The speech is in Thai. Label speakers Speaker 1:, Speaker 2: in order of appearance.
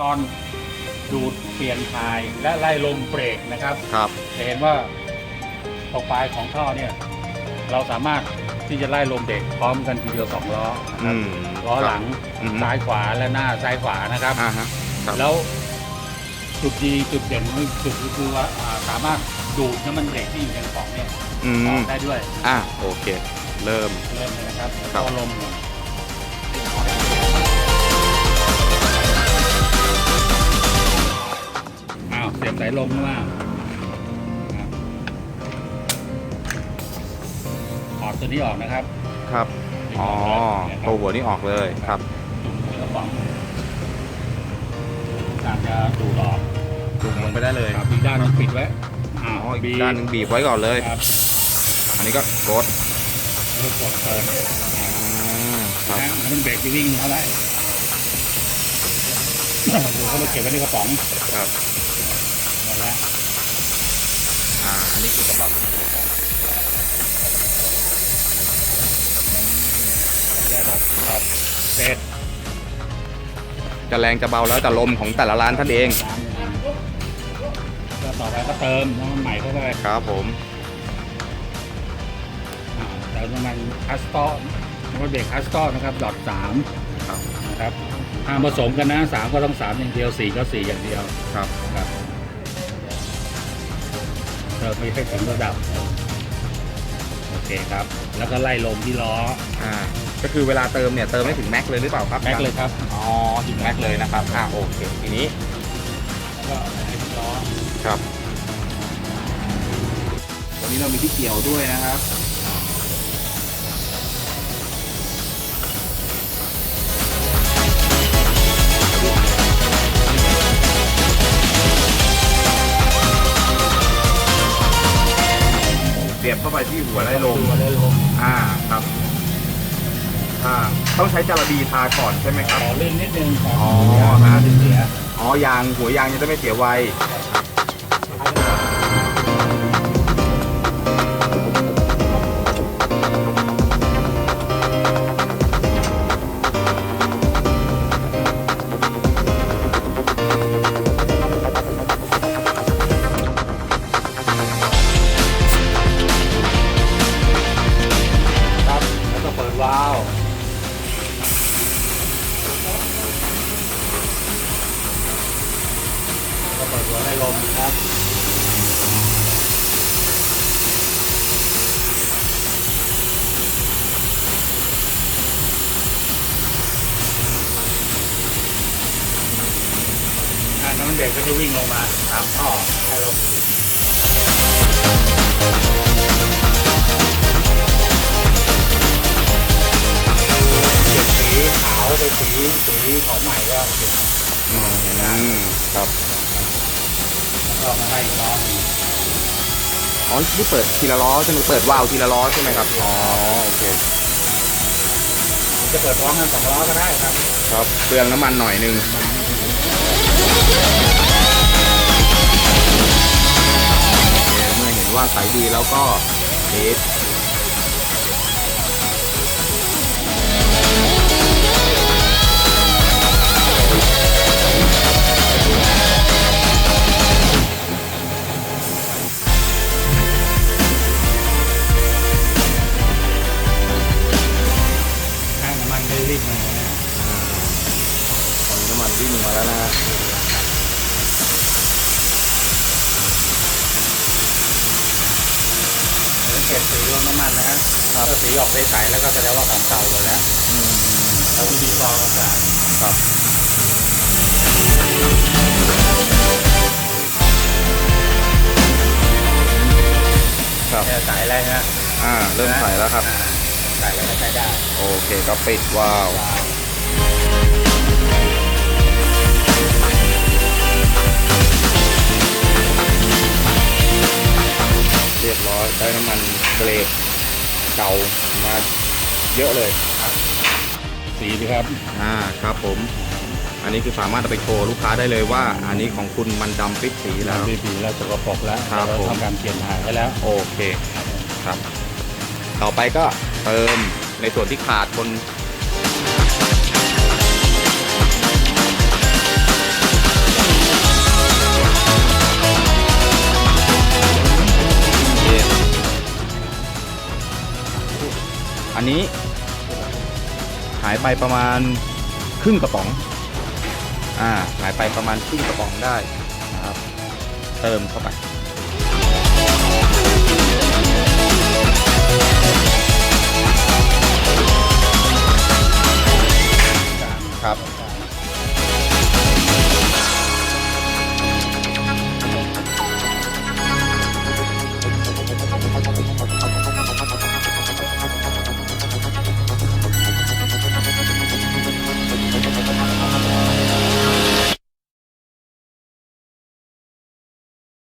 Speaker 1: กรณ์ดูดเปลี่ยนถ่ายและไล่ลมเบรกนะครับ
Speaker 2: ครับ
Speaker 1: จะเห็นว่าตรงปลายของท่อเนี่ย เราสามารถที่จะไล่ลมเบรกพร้อมกันทีเดียวสองล้อนะค
Speaker 2: อื
Speaker 1: รับ
Speaker 2: ม
Speaker 1: ล้อหลัง
Speaker 2: อืม
Speaker 1: ซ้ายขวาและหน้าซ้ายขวานะครับ
Speaker 2: อ่าฮะ ครับ
Speaker 1: แล้วจุดดีจุดเด่นของจุดก็คือว่าอ่าสามารถดูดน้ำมันเบรกที่อยู่ในกระป๋องเนี่ย
Speaker 2: อื
Speaker 1: ออ
Speaker 2: ม
Speaker 1: กได้ด้วย
Speaker 2: อะโอเค เริ่ม
Speaker 1: เริ่มเลยนะครับแล้ว
Speaker 2: ครั
Speaker 1: ก็
Speaker 2: บ
Speaker 1: ลมอ้าวเสียบสายลมข้างล่างครับถอดตัวนี้ออกนะครับ
Speaker 2: ครับ อ๋อ ตัวหัวนี่ออกเลยครับ
Speaker 1: จุ่มหัวกระป๋องการจะดูดออก
Speaker 2: จุ่มลงไปได้เลย
Speaker 1: ครับอีกด้านหนึงปิดไว้อ้า
Speaker 2: อ๋
Speaker 1: ว
Speaker 2: ออีก
Speaker 1: บีบ
Speaker 2: ด้านหนึงบีบไว้ก่อนเลย
Speaker 1: ครับ
Speaker 2: อันนี้ก็กด
Speaker 1: แล้วก็กดเปิด
Speaker 2: อ่าครับ
Speaker 1: นะแล้วมันเบรกจะวิ่งเท่าไหร่ดูเขามาเก็บไว้ในกระป๋อง
Speaker 2: ครับ
Speaker 1: หมด แล้ว
Speaker 2: อ่าอันนี้คือสำหรับ
Speaker 1: แล้วครับครับเสร็จ
Speaker 2: จะแรงจะเบาแล้วแต่ลมของแต่ละร้านท่านเอง
Speaker 1: แล้วต่อไปก็เติมน้ำมันใหม่เข้าไป
Speaker 2: ครับผม
Speaker 1: อ่าเติมน้ำมันคัสตอร์น้ำมันเบรกคัสตอร์นะครับดอทสาม
Speaker 2: ครับ
Speaker 1: นะครับห้ามผสมกันนะสามก็ต้องสามอย่างเดียวสี่ก็สี่อย่างเดียว
Speaker 2: ครับ
Speaker 1: ครับ เติมไปให้ถึงระดับ โอเคครับ แล้วก็ไล่ลมที่ล้อ
Speaker 2: อ่าก็คือเวลาเติมเนี่ยเติมให้ถึงแม็กเลยหรือเปล่าครับ
Speaker 1: แม็กเลยครับ
Speaker 2: อ๋อถึงแม็กเลยนะครับอ่าโอเคทีนี้
Speaker 1: แล้วก็ให้ที่ล้อ
Speaker 2: ครับวันนี้เรามีที่เกี่ยวด้วยนะครับ เสียบเข้าไปที่หัวไล่ลม
Speaker 1: หัวไล่ลม
Speaker 2: อ่าครับอ่าต้องใช้จาระบีทาก่อนใช่ไหมครับ
Speaker 1: ขอเล่นนิดนึงครับ
Speaker 2: อ๋อ
Speaker 1: ฮะ เสีย
Speaker 2: อ๋อยางหัวยางจะได้ไม่เสียไว
Speaker 1: ครับ ลมครับน้ำมันเบรกก็จะวิ่งลงมาตามท่อให้เราเปลี่ยนสีขาวไปสีสีของใหม่ก็เปลี่ยน
Speaker 2: อืมครับ
Speaker 1: ก็มาไล่อีกล้อหนึ่ง
Speaker 2: อ๋อที่เปิดทีละล้อใช่ไหมเปิดวาล์วทีละล้อใช่ไหมครับอ๋อโอเค
Speaker 1: จะเปิดพร้อมกันสองล้อก็ได้ครับ
Speaker 2: ครับเปลืองน้ำมันหน่อยนึงโอเคเมื่อเห็นว่าใสดีแล้วก็เทส
Speaker 1: ใเกตสีรถน้ำมันนะฮะถ้าสีออกใสๆแล้วก็แสดงว่าของเก่าหมดแล้ว
Speaker 2: อืม
Speaker 1: แล้วที่ดีกรองอากาศ
Speaker 2: ครับ ครับ
Speaker 1: แค่ใสแล้วฮะ
Speaker 2: อ่า เริ่มใส่แล้วครับ
Speaker 1: อ่าใส่แล้วก็ใช้ได้
Speaker 2: โอเคก็ปิดวาล์วเรียบร้อย ได้น้ำมัน เกรดเก่ามาเยอะเลย
Speaker 1: สีดีครับ
Speaker 2: อ่าครับผม อันนี้คือสามารถเอาไปโชว์ลูกค้าได้เลยว่า อันนี้ของคุณมันดำปิดสีแล้ว
Speaker 1: สีสีแล้วสกปรกแล้ว
Speaker 2: ครับ
Speaker 1: เรา
Speaker 2: ผม
Speaker 1: ทำการเปลี่ยนถ่ายให้แล้ว
Speaker 2: โอเคครับ ต่อไปก็เติมในส่วนที่ขาดบน อันนี้หายไปประมาณครึ่งกระป๋อง อ่า หายไปประมาณครึ่งกระป๋องได้นะครับ เติมเข้าไปครับ